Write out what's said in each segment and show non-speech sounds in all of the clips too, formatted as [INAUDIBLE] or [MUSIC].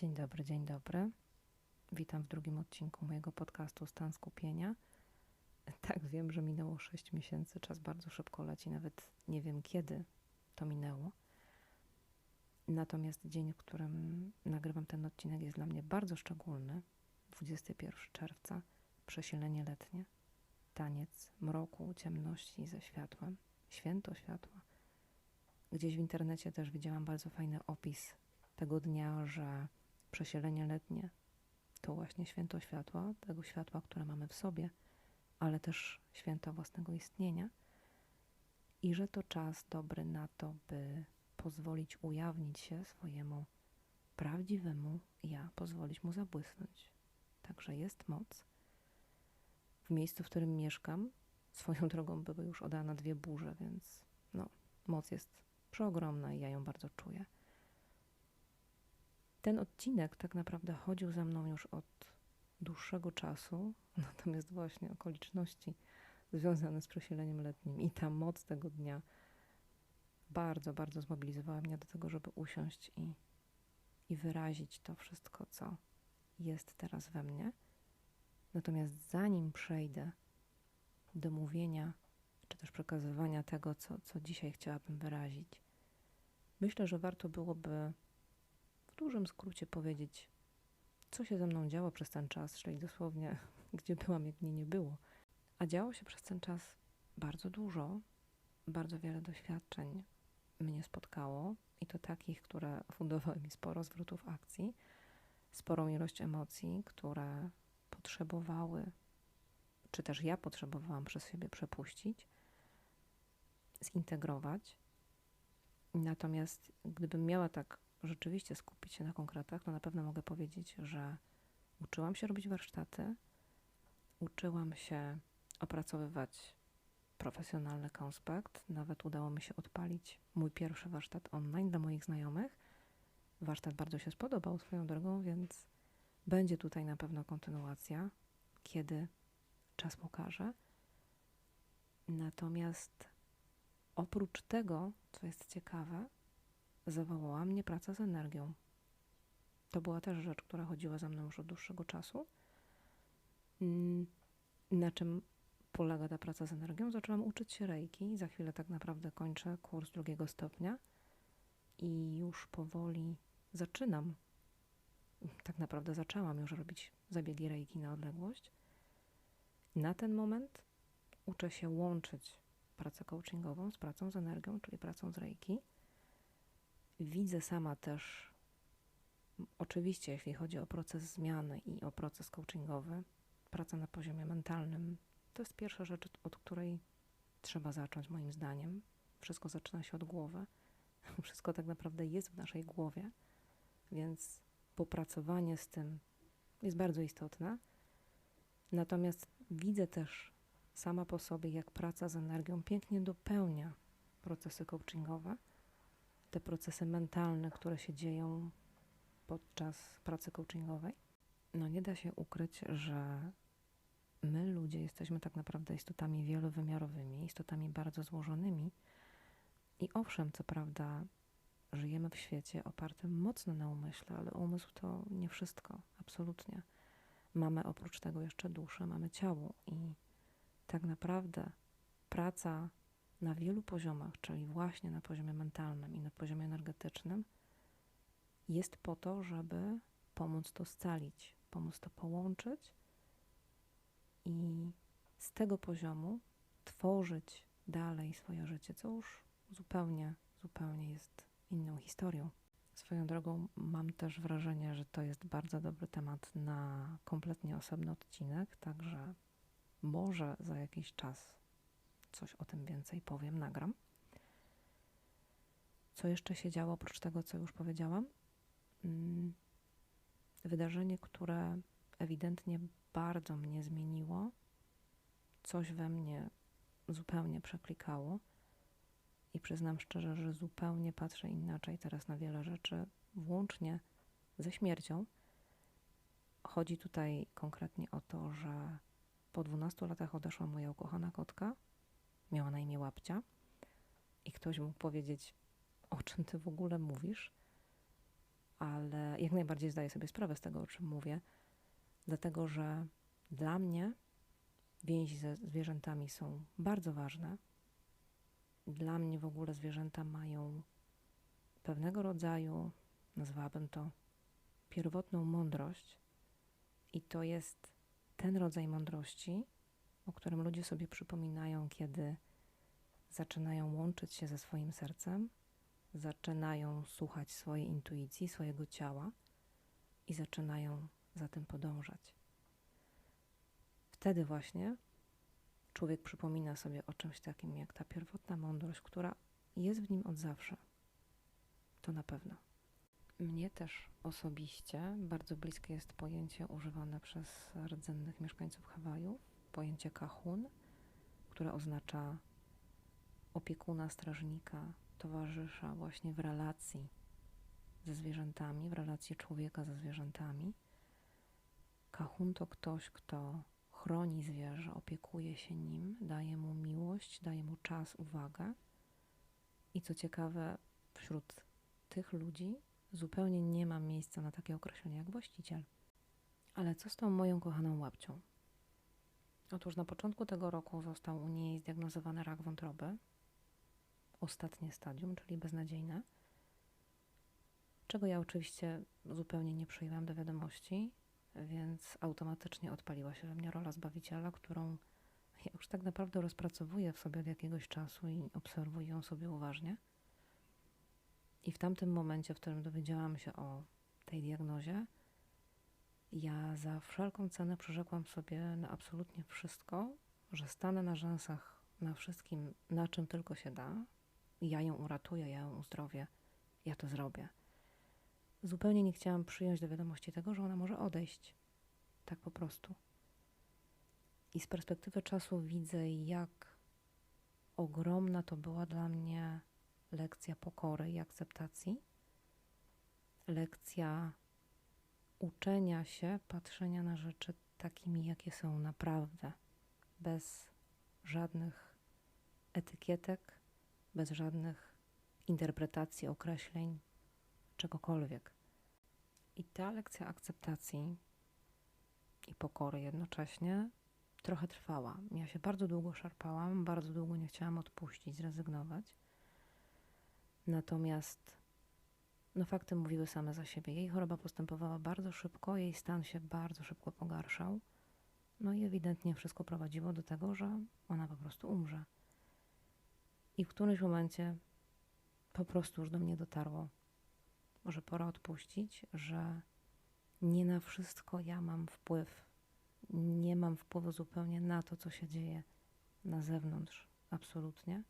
Dzień dobry, dzień dobry. Witam w drugim odcinku mojego podcastu Stan Skupienia. [LAUGHS] Tak, wiem, że minęło 6 miesięcy, czas bardzo szybko leci, nawet nie wiem kiedy to minęło. Natomiast dzień, w którym nagrywam ten odcinek, jest dla mnie bardzo szczególny. 21 czerwca, przesilenie letnie, taniec mroku, ciemności ze światłem, święto światła. Gdzieś w internecie też widziałam bardzo fajny opis tego dnia, że przesielenie letnie to właśnie święto światła, tego światła, które mamy w sobie, ale też święto własnego istnienia i że to czas dobry na to, by pozwolić ujawnić się swojemu prawdziwemu ja, pozwolić mu zabłysnąć. Także jest moc. W miejscu, w którym mieszkam, swoją [LAUGHS] drogą były już oddane dwie burze, więc no, moc jest przeogromna i ja ją bardzo czuję. Ten odcinek tak naprawdę chodził za mną już od dłuższego czasu, [LAUGHS] natomiast właśnie okoliczności związane z przesileniem letnim i ta moc tego dnia bardzo, bardzo zmobilizowała mnie do tego, żeby usiąść i, i wyrazić to wszystko, co jest teraz we mnie. Natomiast zanim przejdę do mówienia, czy też przekazywania tego, co, co dzisiaj chciałabym wyrazić, myślę, że warto byłoby dużym skrócie powiedzieć, co się ze mną działo przez ten czas, czyli dosłownie [LAUGHS] gdzie byłam, jak mnie nie było. A działo się przez ten czas bardzo dużo, bardzo wiele doświadczeń mnie spotkało i to takich, które [LAUGHS] fundowały mi sporo zwrotów akcji, sporą ilość emocji, które potrzebowały, czy też ja potrzebowałam przez siebie przepuścić, zintegrować. Natomiast gdybym miała tak rzeczywiście skupić się na konkretach, to na pewno mogę powiedzieć, że uczyłam się robić warsztaty, uczyłam się opracowywać profesjonalny konspekt. Nawet udało mi się odpalić mój pierwszy warsztat online dla moich znajomych. Warsztat bardzo się spodobał swoją drogą, więc będzie tutaj na pewno kontynuacja, kiedy czas pokaże. Natomiast oprócz tego, co jest ciekawe, zawołała mnie praca z energią. To była też rzecz, która chodziła za mną już od dłuższego czasu. Mm, na czym polega ta praca z energią? Zaczęłam uczyć się rejki. Za chwilę tak naprawdę kończę kurs drugiego stopnia i już powoli zaczynam. Tak naprawdę zaczęłam już robić zabiegi rejki na odległość. Na ten moment uczę się łączyć pracę coachingową z pracą z energią, czyli pracą z rejki. Widzę sama też, oczywiście, jeśli chodzi o proces zmiany i o proces coachingowy, praca na poziomie mentalnym, to jest pierwsza rzecz, od której trzeba zacząć, moim zdaniem. Wszystko zaczyna się od głowy. [LAUGHS] Wszystko tak naprawdę jest w naszej głowie, więc popracowanie z tym jest bardzo istotne. Natomiast widzę też sama po sobie, jak praca z energią pięknie dopełnia procesy coachingowe, te procesy mentalne, które się dzieją podczas pracy coachingowej. No nie da się ukryć, że my ludzie jesteśmy tak naprawdę istotami wielowymiarowymi, istotami bardzo złożonymi. I owszem, co prawda, żyjemy w świecie opartym mocno na umyśle, ale umysł to nie wszystko, absolutnie. Mamy oprócz tego jeszcze duszę, mamy ciało i tak naprawdę praca na wielu poziomach, czyli właśnie na poziomie mentalnym i na poziomie energetycznym, jest po to, żeby pomóc to scalić, pomóc to połączyć i z tego poziomu tworzyć dalej swoje życie, co już zupełnie, zupełnie jest inną historią. Swoją drogą mam też wrażenie, że to jest bardzo dobry temat na kompletnie osobny odcinek, także może za jakiś czas coś o tym więcej powiem, nagram. Co jeszcze się działo oprócz tego, co już powiedziałam? Mm, wydarzenie, które ewidentnie bardzo mnie zmieniło, coś we mnie zupełnie przeklikało i przyznam szczerze, że zupełnie patrzę inaczej teraz na wiele rzeczy, włącznie ze śmiercią. Chodzi tutaj konkretnie o to, że po 12 latach odeszła moja ukochana kotka, miała na imię Łapcia i ktoś mógł powiedzieć, o czym ty w ogóle mówisz? ale jak najbardziej zdaję sobie sprawę z tego, o czym mówię, dlatego że dla mnie więzi ze zwierzętami są bardzo ważne. Dla mnie w ogóle zwierzęta mają pewnego rodzaju, nazwałabym to, pierwotną mądrość, i to jest ten rodzaj mądrości, o którym ludzie sobie przypominają, kiedy zaczynają łączyć się ze swoim sercem, zaczynają słuchać swojej intuicji, swojego ciała i zaczynają za tym podążać. Wtedy właśnie człowiek przypomina sobie o czymś takim jak ta pierwotna mądrość, która jest w nim od zawsze. To na pewno. Mnie też osobiście bardzo bliskie jest pojęcie używane przez rdzennych mieszkańców Hawaju, pojęcie kahun, które oznacza opiekuna, strażnika, towarzysza właśnie w relacji ze zwierzętami, w relacji człowieka ze zwierzętami. Kahun to ktoś, kto chroni zwierzę, opiekuje się nim, daje mu miłość, daje mu czas, uwagę. I co ciekawe, wśród tych ludzi zupełnie nie mam miejsca na takie określenie jak właściciel. Ale co z tą moją kochaną łapcią? Otóż na początku tego roku został u niej zdiagnozowany rak wątroby, ostatnie stadium, czyli beznadziejne, czego ja oczywiście zupełnie nie przyjęłam do wiadomości, więc automatycznie odpaliła się we mnie rola zbawiciela, którą ja już tak naprawdę rozpracowuję w sobie od jakiegoś czasu i obserwuję ją sobie uważnie. I w tamtym momencie, w którym dowiedziałam się o tej diagnozie, ja za wszelką cenę przyrzekłam sobie na absolutnie wszystko, że stanę na rzęsach na wszystkim, na czym tylko się da. Ja ją uratuję, ja ją uzdrowię, ja to zrobię. Zupełnie nie chciałam przyjąć do wiadomości tego, że ona może odejść. Tak po prostu. I z perspektywy czasu widzę, jak ogromna to była dla mnie lekcja pokory i akceptacji, lekcja uczenia się patrzenia na rzeczy takimi, jakie są naprawdę, bez żadnych etykietek, bez żadnych interpretacji, określeń, czegokolwiek. I ta lekcja akceptacji i pokory jednocześnie trochę trwała. Ja się bardzo długo szarpałam, bardzo długo nie chciałam odpuścić, zrezygnować. Natomiast no fakty mówiły same za siebie. Jej choroba postępowała bardzo szybko, jej stan się bardzo szybko pogarszał. No i ewidentnie wszystko prowadziło do tego, że ona po prostu umrze. I w którymś momencie po prostu już do mnie dotarło, że pora odpuścić, że nie na wszystko ja mam wpływ. Nie mam wpływu zupełnie na to, co się dzieje na zewnątrz. Absolutnie.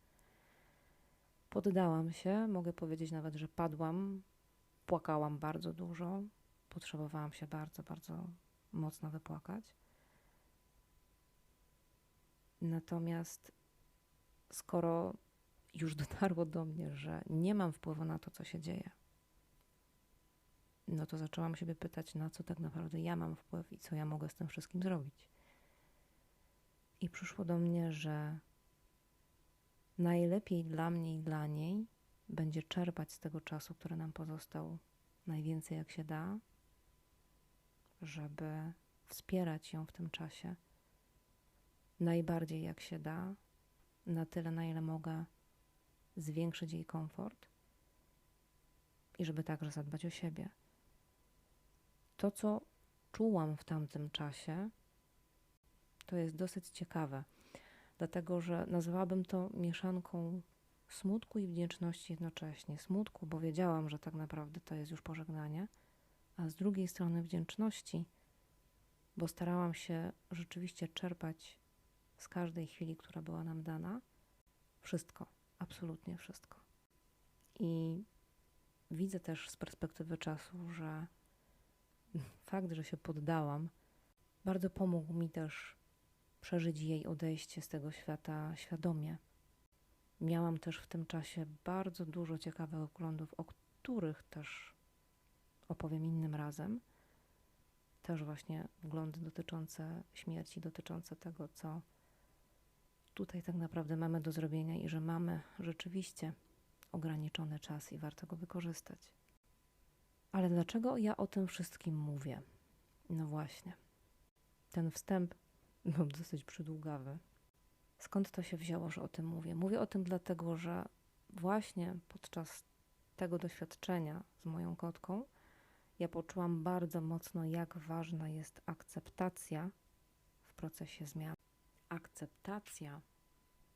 Poddałam się, mogę powiedzieć nawet, że padłam, płakałam bardzo dużo, potrzebowałam się bardzo, bardzo mocno wypłakać. Natomiast skoro już dotarło do mnie, że nie mam wpływu na to, co się dzieje, no to zaczęłam siebie pytać, na co tak naprawdę ja mam wpływ i co ja mogę z tym wszystkim zrobić. I przyszło do mnie, że najlepiej dla mnie i dla niej będzie czerpać z tego czasu, który nam pozostał, najwięcej jak się da, żeby wspierać ją w tym czasie najbardziej jak się da, na tyle, na ile mogę zwiększyć jej komfort i żeby także zadbać o siebie. To, co czułam w tamtym czasie, to jest dosyć ciekawe dlatego że nazwałabym to mieszanką smutku i wdzięczności jednocześnie. Smutku, bo wiedziałam, że tak naprawdę to jest już pożegnanie, a z drugiej strony wdzięczności, bo starałam się rzeczywiście czerpać z każdej chwili, która była nam dana, wszystko, absolutnie wszystko. I widzę też z perspektywy czasu, że [LAUGHS] fakt, że się poddałam, bardzo pomógł mi też przeżyć jej odejście z tego świata świadomie. Miałam też w tym czasie bardzo dużo ciekawych oglądów, o których też opowiem innym razem. Też właśnie wglądy dotyczące śmierci, dotyczące tego, co tutaj tak naprawdę mamy do zrobienia i że mamy rzeczywiście ograniczony czas i warto go wykorzystać. Ale dlaczego ja o tym wszystkim mówię? No właśnie. Ten wstęp był dosyć przydługawy. Skąd to się wzięło, że o tym mówię? Mówię o tym dlatego, że właśnie podczas tego doświadczenia z moją kotką ja poczułam bardzo mocno, jak ważna jest akceptacja w procesie zmian. Akceptacja,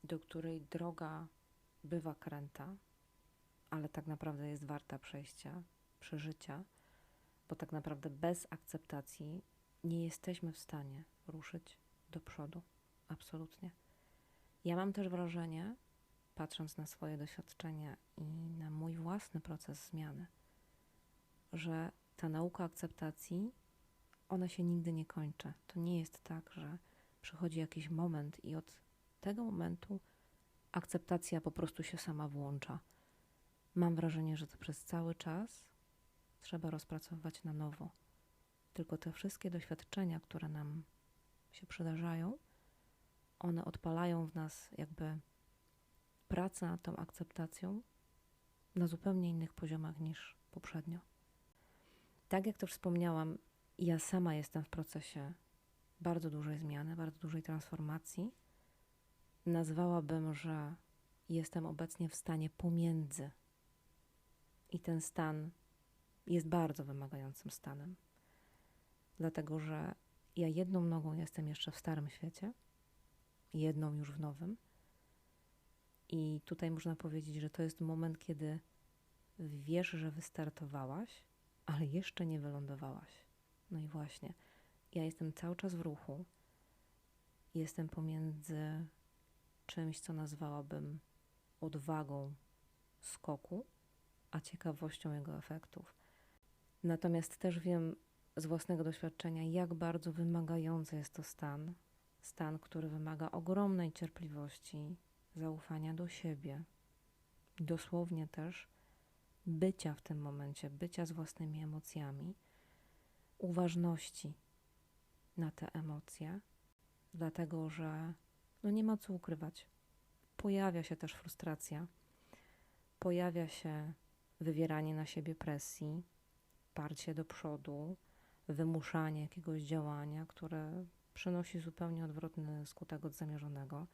do której droga bywa kręta, ale tak naprawdę jest warta przejścia, przeżycia, bo tak naprawdę bez akceptacji nie jesteśmy w stanie ruszyć do przodu. Absolutnie. Ja mam też wrażenie, patrząc na swoje doświadczenia i na mój własny proces zmiany, że ta nauka akceptacji, ona się nigdy nie kończy. To nie jest tak, że przychodzi jakiś moment i od tego momentu akceptacja po prostu się sama włącza. Mam wrażenie, że to przez cały czas trzeba rozpracowywać na nowo. Tylko te wszystkie doświadczenia, które nam się przydarzają, one odpalają w nas jakby pracę nad tą akceptacją na zupełnie innych poziomach niż poprzednio. Tak jak to wspomniałam, ja sama jestem w procesie bardzo dużej zmiany, bardzo dużej transformacji. Nazwałabym, że jestem obecnie w stanie pomiędzy. I ten stan jest bardzo wymagającym stanem, dlatego że ja jedną nogą jestem jeszcze w starym świecie, jedną już w nowym. I tutaj można powiedzieć, że to jest moment, kiedy wiesz, że wystartowałaś, ale jeszcze nie wylądowałaś. No i właśnie, ja jestem cały czas w ruchu. Jestem pomiędzy czymś, co nazwałabym odwagą skoku, a ciekawością jego efektów. Natomiast też wiem z własnego doświadczenia, jak bardzo wymagający jest to stan. Stan, który wymaga ogromnej cierpliwości, zaufania do siebie, dosłownie też bycia w tym momencie, bycia z własnymi emocjami, uważności na te emocje, dlatego że no nie ma co ukrywać. Pojawia się też frustracja, pojawia się wywieranie na siebie presji, parcie do przodu, wymuszanie jakiegoś działania, które przynosi zupełnie odwrotny skutek od zamierzonego.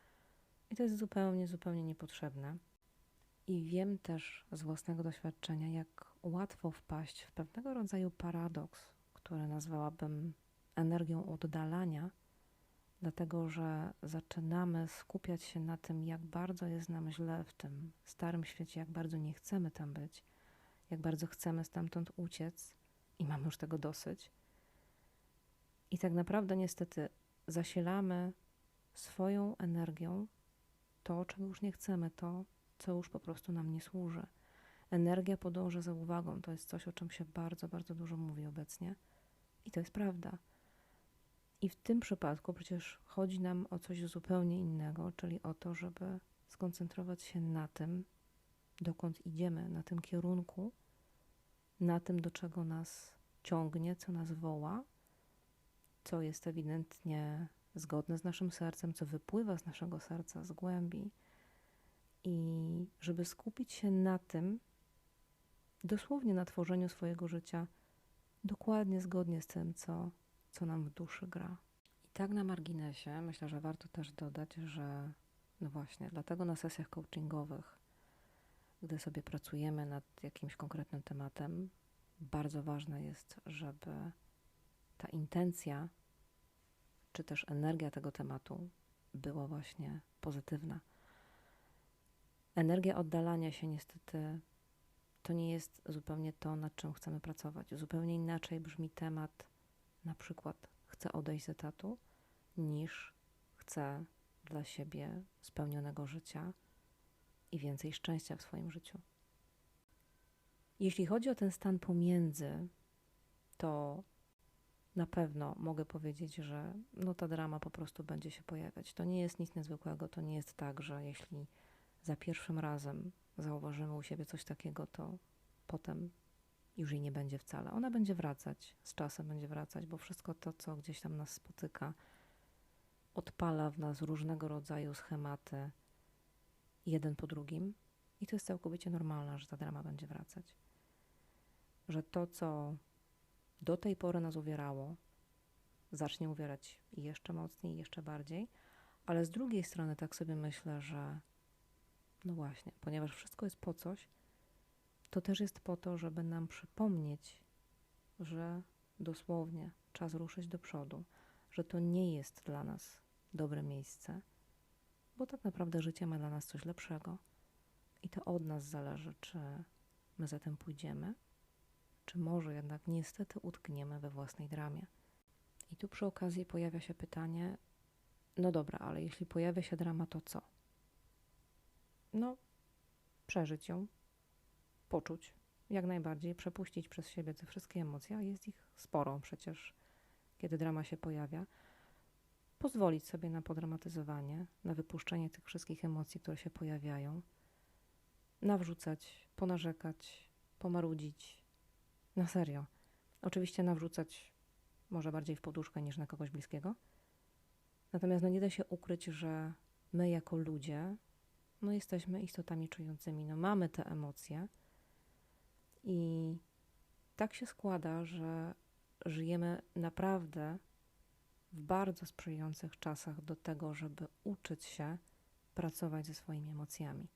I to jest zupełnie, zupełnie niepotrzebne. I wiem też z własnego doświadczenia, jak łatwo wpaść w pewnego rodzaju paradoks, który nazwałabym energią oddalania, dlatego że zaczynamy skupiać się na tym, jak bardzo jest nam źle w tym starym świecie, jak bardzo nie chcemy tam być, jak bardzo chcemy stamtąd uciec i mamy już tego dosyć. I tak naprawdę niestety zasilamy swoją energią to, czego już nie chcemy, to, co już po prostu nam nie służy. Energia podąża za uwagą. To jest coś, o czym się bardzo, bardzo dużo mówi obecnie. I to jest prawda. I w tym przypadku przecież chodzi nam o coś zupełnie innego, czyli o to, żeby skoncentrować się na tym, dokąd idziemy, na tym kierunku, na tym, do czego nas ciągnie, co nas woła, co jest ewidentnie zgodne z naszym sercem, co wypływa z naszego serca, z głębi. I żeby skupić się na tym, dosłownie na tworzeniu swojego życia, dokładnie zgodnie z tym, co, co nam w duszy gra. I tak na marginesie myślę, że warto też dodać, że no właśnie, dlatego na sesjach coachingowych, gdy sobie pracujemy nad jakimś konkretnym tematem, bardzo ważne jest, żeby ta intencja, czy też energia tego tematu była właśnie pozytywna. Energia oddalania się niestety to nie jest zupełnie to, nad czym chcemy pracować. Zupełnie inaczej brzmi temat, na przykład chcę odejść z etatu, niż chcę dla siebie spełnionego życia i więcej szczęścia w swoim życiu. Jeśli chodzi o ten stan pomiędzy, to na pewno mogę powiedzieć, że no ta drama po prostu będzie się pojawiać. To nie jest nic niezwykłego, to nie jest tak, że jeśli za pierwszym razem zauważymy u siebie coś takiego, to potem już jej nie będzie wcale. Ona będzie wracać, z czasem będzie wracać, bo wszystko to, co gdzieś tam nas spotyka, odpala w nas różnego rodzaju schematy, jeden po drugim, i to jest całkowicie normalne, że ta drama będzie wracać. że to, co do tej pory nas uwierało, zacznie uwierać jeszcze mocniej, jeszcze bardziej, ale z drugiej strony tak sobie myślę, że no właśnie, ponieważ wszystko jest po coś, to też jest po to, żeby nam przypomnieć, że dosłownie czas ruszyć do przodu, że to nie jest dla nas dobre miejsce, bo tak naprawdę życie ma dla nas coś lepszego i to od nas zależy, czy my za tym pójdziemy, czy może jednak niestety utkniemy we własnej dramie. I tu przy okazji pojawia się pytanie: no dobra, ale jeśli pojawia się drama, to co? No, przeżyć ją, poczuć, jak najbardziej, przepuścić przez siebie te wszystkie emocje, a jest ich sporo przecież, kiedy drama się pojawia. Pozwolić sobie na podramatyzowanie, na wypuszczenie tych wszystkich emocji, które się pojawiają, nawrzucać, ponarzekać, pomarudzić. Na serio. Oczywiście nawrzucać może bardziej w poduszkę niż na kogoś bliskiego. Natomiast no nie da się ukryć, że my jako ludzie, no jesteśmy istotami czującymi, no mamy te emocje i tak się składa, że żyjemy naprawdę w bardzo sprzyjających czasach do tego, żeby uczyć się pracować ze swoimi emocjami.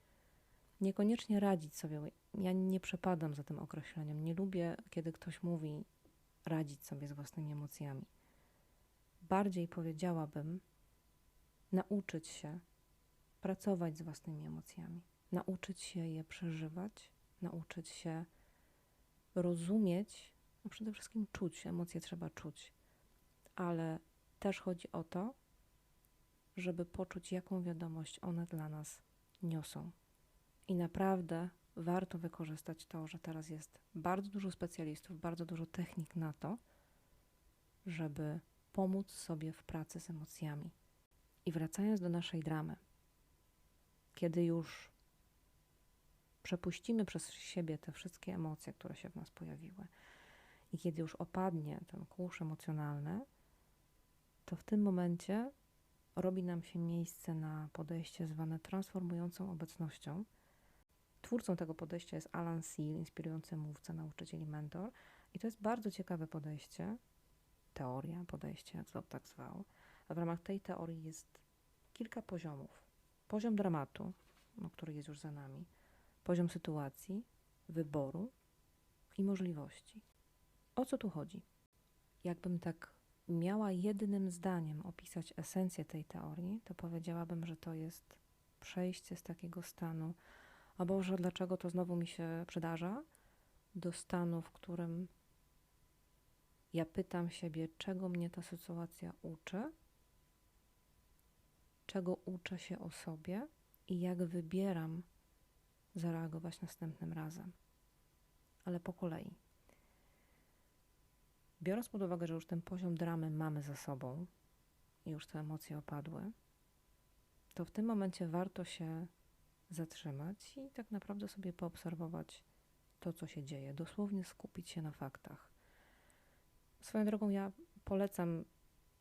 Niekoniecznie radzić sobie. Ja nie przepadam za tym określeniem. Nie lubię, kiedy ktoś mówi radzić sobie z własnymi emocjami. Bardziej powiedziałabym, nauczyć się pracować z własnymi emocjami, nauczyć się je przeżywać, nauczyć się rozumieć, no przede wszystkim czuć, emocje trzeba czuć, ale też chodzi o to, żeby poczuć, jaką wiadomość one dla nas niosą. I naprawdę warto wykorzystać to, że teraz jest bardzo dużo specjalistów, bardzo dużo technik na to, żeby pomóc sobie w pracy z emocjami. I wracając do naszej dramy, kiedy już przepuścimy przez siebie te wszystkie emocje, które się w nas pojawiły, i kiedy już opadnie ten kurz emocjonalny, to w tym momencie robi nam się miejsce na podejście zwane transformującą obecnością. Twórcą tego podejścia jest Alan Seal, inspirujący mówca, nauczyciel i mentor. I to jest bardzo ciekawe podejście, teoria, podejście, jak to tak zwał. A w ramach tej teorii jest kilka poziomów. Poziom dramatu, no, który jest już za nami, poziom sytuacji, wyboru i możliwości. O co tu chodzi? Jakbym tak miała jednym zdaniem opisać esencję tej teorii, to powiedziałabym, że to jest przejście z takiego stanu, o Boże, dlaczego to znowu mi się przydarza, do stanu, w którym ja pytam siebie, czego mnie ta sytuacja uczy, czego uczę się o sobie i jak wybieram zareagować następnym razem. Ale po kolei. Biorąc pod uwagę, że już ten poziom dramy mamy za sobą i już te emocje opadły, to w tym momencie warto się zatrzymać i tak naprawdę sobie poobserwować to, co się dzieje, dosłownie skupić się na faktach. Swoją drogą, ja polecam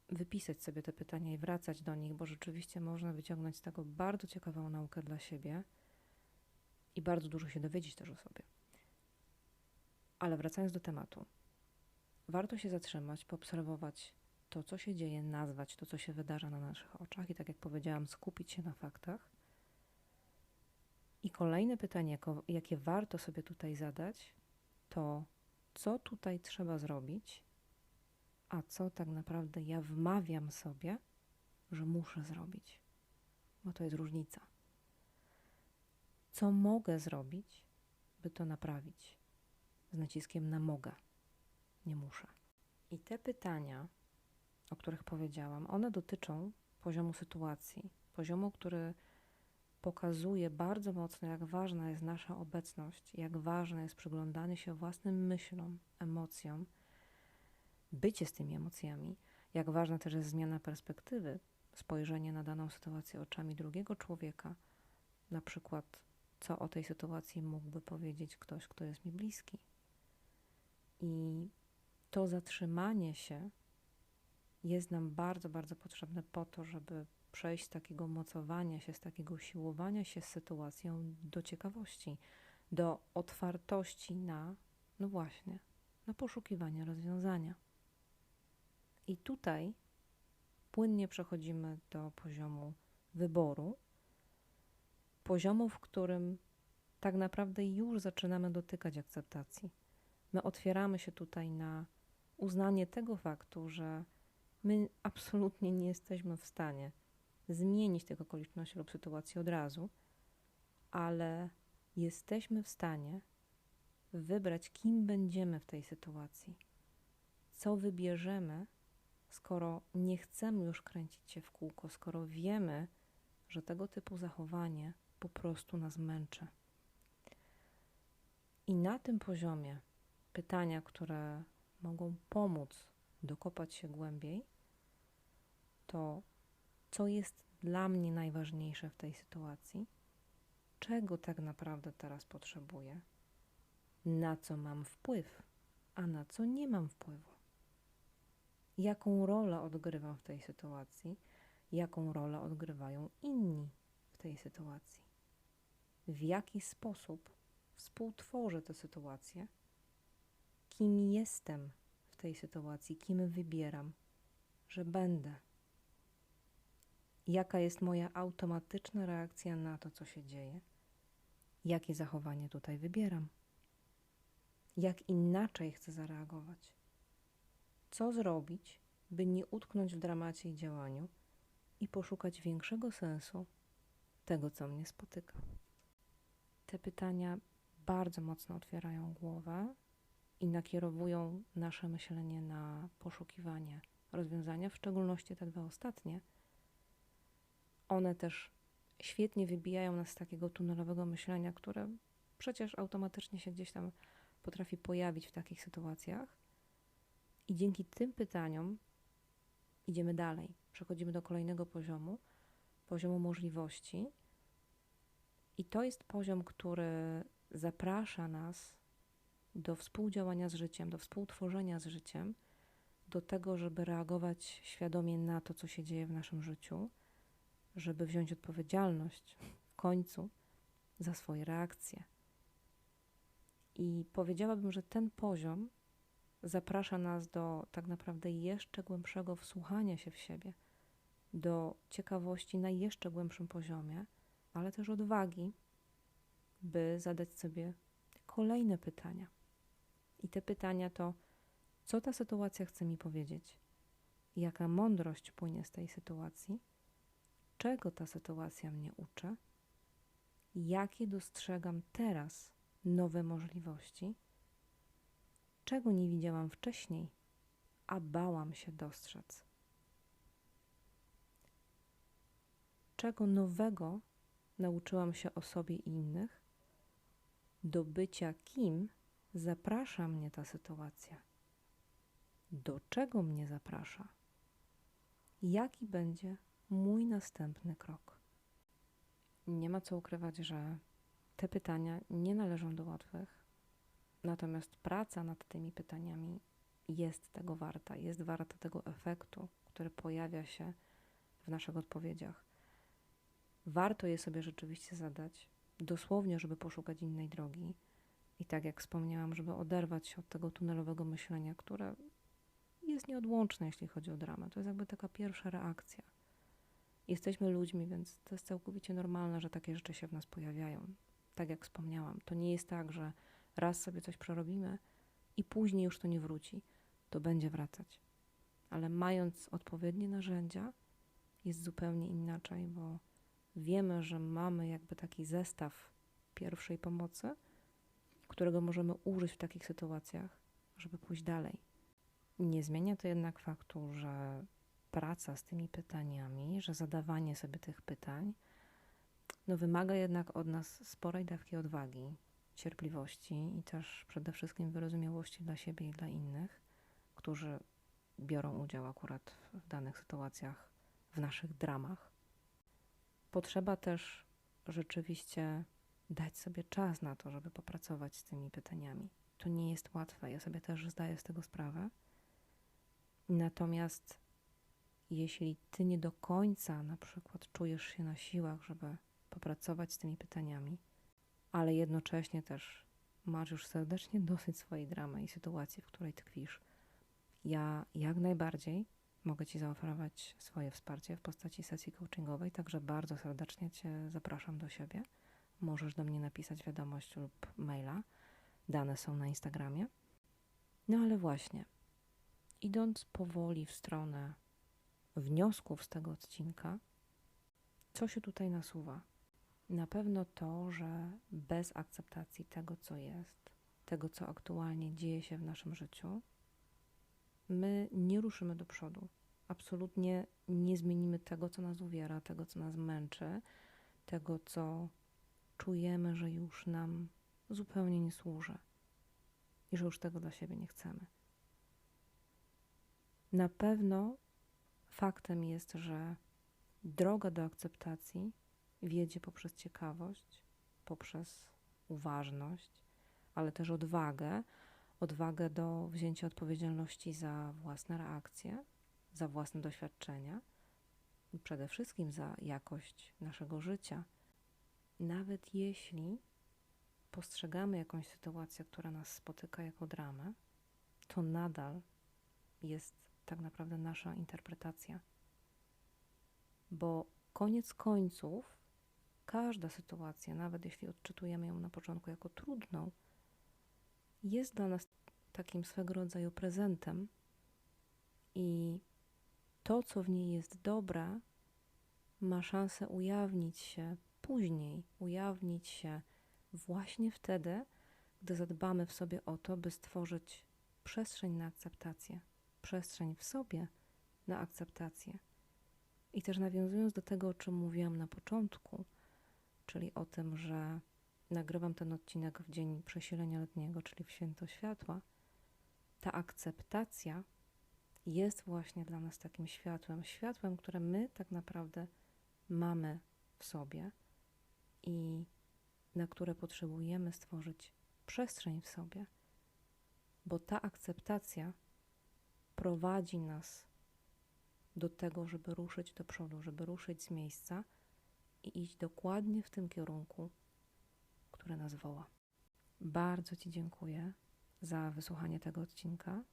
wypisać sobie te pytania i wracać do nich, bo rzeczywiście można wyciągnąć z tego bardzo ciekawą naukę dla siebie i bardzo dużo się dowiedzieć też o sobie. Ale wracając do tematu, warto się zatrzymać, poobserwować to, co się dzieje, nazwać to, co się wydarza na naszych oczach i tak jak powiedziałam, skupić się na faktach. I kolejne pytanie, jakie warto sobie tutaj zadać, to co tutaj trzeba zrobić, a co tak naprawdę ja wmawiam sobie, że muszę zrobić, bo to jest różnica. Co mogę zrobić, by to naprawić? Z naciskiem na mogę, nie muszę. I te pytania, o których powiedziałam, one dotyczą poziomu sytuacji, poziomu, który pokazuje bardzo mocno, jak ważna jest nasza obecność, jak ważne jest przyglądanie się własnym myślom, emocjom bycie z tymi emocjami, jak ważna też jest zmiana perspektywy, spojrzenie na daną sytuację oczami drugiego człowieka, na przykład co o tej sytuacji mógłby powiedzieć ktoś, kto jest mi bliski. I to zatrzymanie się jest nam bardzo, bardzo potrzebne po to, żeby przejść z takiego mocowania się, z takiego siłowania się z sytuacją do ciekawości, do otwartości na, no właśnie, na poszukiwanie rozwiązania. I tutaj płynnie przechodzimy do poziomu wyboru, poziomu, w którym tak naprawdę już zaczynamy dotykać akceptacji. My otwieramy się tutaj na uznanie tego faktu, że my absolutnie nie jesteśmy w stanie zmienić tych okoliczności lub sytuacji od razu, ale jesteśmy w stanie wybrać, kim będziemy w tej sytuacji, co wybierzemy, skoro nie chcemy już kręcić się w kółko, skoro wiemy, że tego typu zachowanie po prostu nas męczy. I na tym poziomie pytania, które mogą pomóc dokopać się głębiej, to co jest dla mnie najważniejsze w tej sytuacji, czego tak naprawdę teraz potrzebuję, na co mam wpływ, a na co nie mam wpływu. Jaką rolę odgrywam w tej sytuacji, jaką rolę odgrywają inni w tej sytuacji. W jaki sposób współtworzę tę sytuację, kim jestem w tej sytuacji, kim wybieram, że będę. Jaka jest moja automatyczna reakcja na to, co się dzieje, jakie zachowanie tutaj wybieram, jak inaczej chcę zareagować, co zrobić, by nie utknąć w dramacie i działaniu i poszukać większego sensu tego, co mnie spotyka. Te pytania bardzo mocno otwierają głowę i nakierowują nasze myślenie na poszukiwanie rozwiązania, w szczególności te dwa ostatnie. One też świetnie wybijają nas z takiego tunelowego myślenia, które przecież automatycznie się gdzieś tam potrafi pojawić w takich sytuacjach. I dzięki tym pytaniom idziemy dalej. Przechodzimy do kolejnego poziomu, poziomu możliwości. I to jest poziom, który zaprasza nas do współdziałania z życiem, do współtworzenia z życiem, do tego, żeby reagować świadomie na to, co się dzieje w naszym życiu, żeby wziąć odpowiedzialność w końcu za swoje reakcje. I powiedziałabym, że ten poziom zaprasza nas do tak naprawdę jeszcze głębszego wsłuchania się w siebie, do ciekawości na jeszcze głębszym poziomie, ale też odwagi, by zadać sobie kolejne pytania. I te pytania to, co ta sytuacja chce mi powiedzieć, jaka mądrość płynie z tej sytuacji, czego ta sytuacja mnie uczy, jakie dostrzegam teraz nowe możliwości, czego nie widziałam wcześniej, a bałam się dostrzec. Czego nowego nauczyłam się o sobie i innych, do bycia kim zaprasza mnie ta sytuacja? Do czego mnie zaprasza? Jaki będzie mój następny krok? Nie ma co ukrywać, że te pytania nie należą do łatwych, natomiast praca nad tymi pytaniami jest tego warta, jest warta tego efektu, który pojawia się w naszych odpowiedziach. Warto je sobie rzeczywiście zadać, dosłownie, żeby poszukać innej drogi. I tak jak wspomniałam, żeby oderwać się od tego tunelowego myślenia, które jest nieodłączne, jeśli chodzi o dramę. To jest jakby taka pierwsza reakcja. Jesteśmy ludźmi, więc to jest całkowicie normalne, że takie rzeczy się w nas pojawiają. Tak jak wspomniałam, to nie jest tak, że raz sobie coś przerobimy i później już to nie wróci. To będzie wracać. Ale mając odpowiednie narzędzia, jest zupełnie inaczej, bo wiemy, że mamy jakby taki zestaw pierwszej pomocy, którego możemy użyć w takich sytuacjach, żeby pójść dalej. Nie zmienia to jednak faktu, że praca z tymi pytaniami, że zadawanie sobie tych pytań, no wymaga jednak od nas sporej dawki odwagi, cierpliwości i też przede wszystkim wyrozumiałości dla siebie i dla innych, którzy biorą udział akurat w danych sytuacjach, w naszych dramach. Potrzeba też rzeczywiście dać sobie czas na to, żeby popracować z tymi pytaniami. To nie jest łatwe, ja sobie też zdaję z tego sprawę. Natomiast jeśli ty nie do końca na przykład czujesz się na siłach, żeby popracować z tymi pytaniami, ale jednocześnie też masz już serdecznie dosyć swojej dramy i sytuacji, w której tkwisz, ja jak najbardziej mogę Ci zaoferować swoje wsparcie w postaci sesji coachingowej, także bardzo serdecznie Cię zapraszam do siebie. Możesz do mnie napisać wiadomość lub maila. Dane są na Instagramie. No ale właśnie, idąc powoli w stronę wniosków z tego odcinka, co się tutaj nasuwa? Na pewno to, że bez akceptacji tego, co jest, tego, co aktualnie dzieje się w naszym życiu, my nie ruszymy do przodu. Absolutnie nie zmienimy tego, co nas uwiera, tego, co nas męczy, tego, co czujemy, że już nam zupełnie nie służy i że już tego dla siebie nie chcemy. Na pewno faktem jest, że droga do akceptacji wiedzie poprzez ciekawość, poprzez uważność, ale też odwagę odwagę do wzięcia odpowiedzialności za własne reakcje, za własne doświadczenia i przede wszystkim za jakość naszego życia. Nawet jeśli postrzegamy jakąś sytuację, która nas spotyka jako dramę, to nadal jest tak naprawdę nasza interpretacja. Bo koniec końców, każda sytuacja, nawet jeśli odczytujemy ją na początku jako trudną, jest dla nas takim swego rodzaju prezentem i to, co w niej jest dobre, ma szansę ujawnić się później, ujawnić się właśnie wtedy, gdy zadbamy w sobie o to, by stworzyć przestrzeń na akceptację, przestrzeń w sobie na akceptację. I też nawiązując do tego, o czym mówiłam na początku, czyli o tym, że nagrywam ten odcinek w dzień przesilenia letniego, czyli w święto światła, ta akceptacja jest właśnie dla nas takim światłem, światłem, które my tak naprawdę mamy w sobie i na które potrzebujemy stworzyć przestrzeń w sobie, bo ta akceptacja prowadzi nas do tego, żeby ruszyć do przodu, żeby ruszyć z miejsca i iść dokładnie w tym kierunku, które nas woła. Bardzo Ci dziękuję za wysłuchanie tego odcinka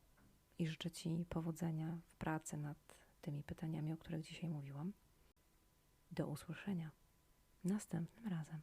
i życzę Ci powodzenia w pracy nad tymi pytaniami, o których dzisiaj mówiłam. Do usłyszenia następnym razem.